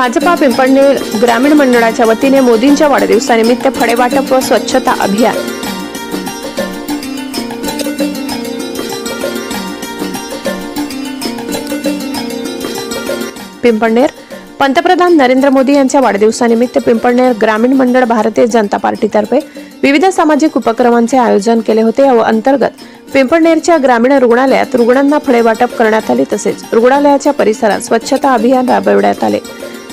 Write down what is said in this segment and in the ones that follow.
भाजपा पिंपळनेर ग्रामीण मंडळाच्या वतीने मोदींच्या वाढदिवसानिमित्त फळे वाटप व स्वच्छता अभियान. पिंपळनेर. पंतप्रधान नरेंद्र मोदी यांच्या वाढदिवसानिमित्त पिंपळनेर ग्रामीण मंडळ भारतीय जनता पार्टीतर्फे विविध सामाजिक उपक्रमांचे आयोजन केले होते. या अंतर्गत पिंपळनेरच्या ग्रामीण रुग्णालयात रुग्णांना फळे वाटप करण्यात आले. तसेच रुग्णालयाच्या परिसरात स्वच्छता अभियान राबविण्यात आले.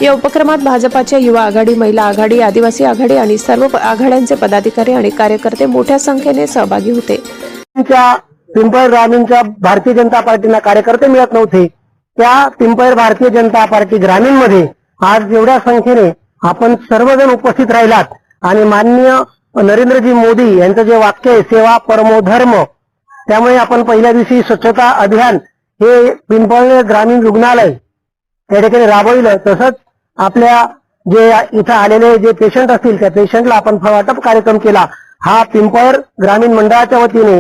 या उपक्रमात भाजपाच्या युवा आघाडी महिला आघाडी आदिवासी आघाडी आणि सर्व आघाड्यांचे पदाधिकारी आणि कार्यकर्ते मोठ्या संख्येने सहभागी होते. पिंपळ ग्रामीणच्या भारतीय जनता पार्टीला कार्यकर्ते मिळत नव्हते. त्या पिंपळ भारतीय जनता पार्टी ग्रामीणमध्ये आज एवढ्या संख्येने आपण सर्वजण उपस्थित राहिलात आणि माननीय नरेंद्रजी मोदी यांचं जे वाक्य आहे सेवा परमो धर्म त्यामुळे आपण पहिल्या दिवशी स्वच्छता अभियान हे पिंपळ ग्रामीण रुग्णालय या ठिकाणी राबविलं. तसंच आपल्या जे इथं आलेले जे पेशंट असतील त्या पेशंटला आपण फळवाटप कार्यक्रम केला. हा पिंपळ ग्रामीण मंडळाच्या वतीने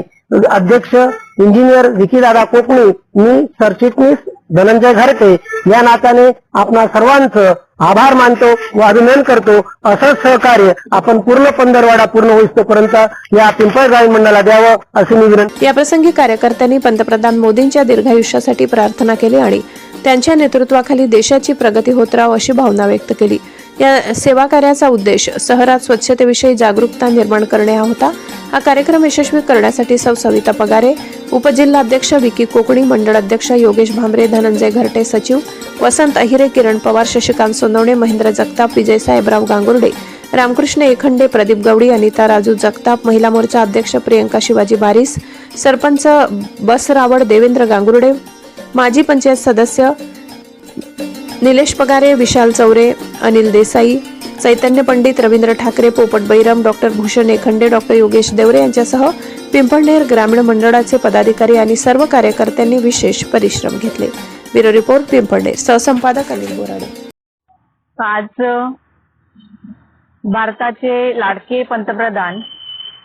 अध्यक्ष इंजिनियर विकीदादा कोकणी मी सरचिटणीस धनंजय घरटे या नात्याने आपणा सर्वांचं आभार मानतो व अभिनंदन करतो. असंच सहकार्य आपण पूर्ण पंधरवाडा पूर्ण होईस्तोपर्यंत या पिंपळ ग्रामीण मंडळाला द्यावं अशी निवेदन या याप्रसंगी कार्यकर्त्यांनी पंतप्रधान मोदींच्या दीर्घायुष्यासाठी प्रार्थना केली आणि त्यांच्या नेतृत्वाखाली देशाची प्रगती होत राहो अशी भावना व्यक्त केली. या सेवा कार्याचा उद्देश शहरात स्वच्छतेविषयी जागरूकता निर्माण करणे हा होता. हा कार्यक्रम यशस्वी करण्यासाठी सौ सविता पगारे उपजिल्हाध्यक्ष विकी कोकणी मंडळ अध्यक्ष योगेश भांबरे धनंजय घरटे सचिव वसंत अहिरे किरण पवार शशिकांत सोनवणे महेंद्र जगताप विजय साहेबराव गांगुर्डे रामकृष्ण एखंडे प्रदीप गवडी अनिता राजू जगताप महिला मोर्चा अध्यक्ष प्रियंका शिवाजी बारीस सरपंच बसरावड देवेंद्र गांगुर्डे माजी पंचायत सदस्य निलेश पगारे विशाल चौरे अनिल देसाई चैतन्य पंडित रवींद्र ठाकरे पोपट बैरम डॉक्टर भूषण एखंडे डॉक्टर योगेश देवरे यांच्यासह पिंपळनेर ग्रामीण मंडळाचे पदाधिकारी आणि सर्व कार्यकर्त्यांनी विशेष परिश्रम घेतले. Bureau report Pimpalner. सहसंपादक Anil Borade. आज भारताचे लाडके पंतप्रधान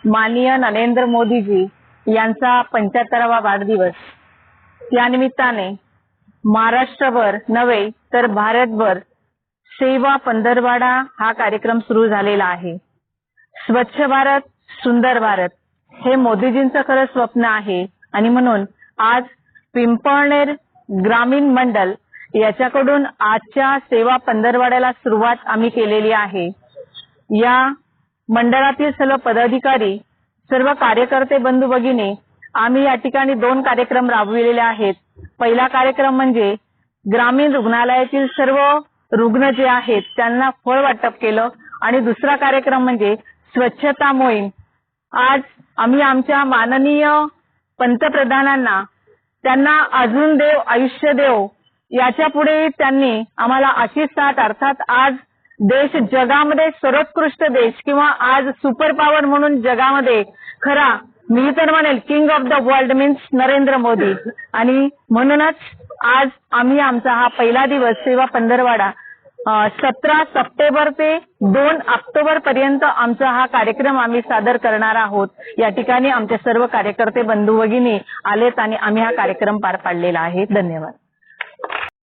माननीय नरेंद्र मोदीजी यांचा पंच्याहत्तरावा वाढदिवस त्यानिमित्ताने महाराष्ट्रभर नव्हे तर भारतभर सेवा पंधरवाडा हा कार्यक्रम सुरू झालेला आहे. स्वच्छ भारत सुंदर भारत हे मोदीजींचं खरं स्वप्न आहे. आणि म्हणून आज पिंपळनेर ग्रामीण मंडल याच्याकडून आजच्या सेवा पंधरवाड्याला सुरुवात आम्ही केलेली आहे. या मंडळातील सर्व पदाधिकारी सर्व कार्यकर्ते बंधू भगिनी आम्ही या ठिकाणी दोन कार्यक्रम राबविलेले आहेत. पहिला कार्यक्रम म्हणजे ग्रामीण रुग्णालयातील सर्व रुग्ण जे आहेत त्यांना फळ वाटप केलं. आणि दुसरा कार्यक्रम म्हणजे स्वच्छता मोहीम. आज आम्ही आमच्या माननीय पंतप्रधानांना त्यांना अजून देव आयुष्य देव याच्यापुढे त्यांनी आम्हाला अशी साथ अर्थात आज देश जगामध्ये सर्वोत्कृष्ट देश किंवा आज सुपर पॉवर म्हणून जगामध्ये खरा मी तर म्हणेल king of the world means Narendra Modi. आणि म्हणूनच आज आम्ही आमचा हा पहिला दिवस सेवा पंधरवाडा सतरा सप्टेंबर ते दोन ऑक्टोबर पर्यंत आमचा हा कार्यक्रम आम्ही सादर करणार आहोत. या ठिकाणी आमचे सर्व कार्यकर्ते बंधू भगिनी आलेत आणि आम्ही हा कार्यक्रम पार पाडलेला आहे. धन्यवाद.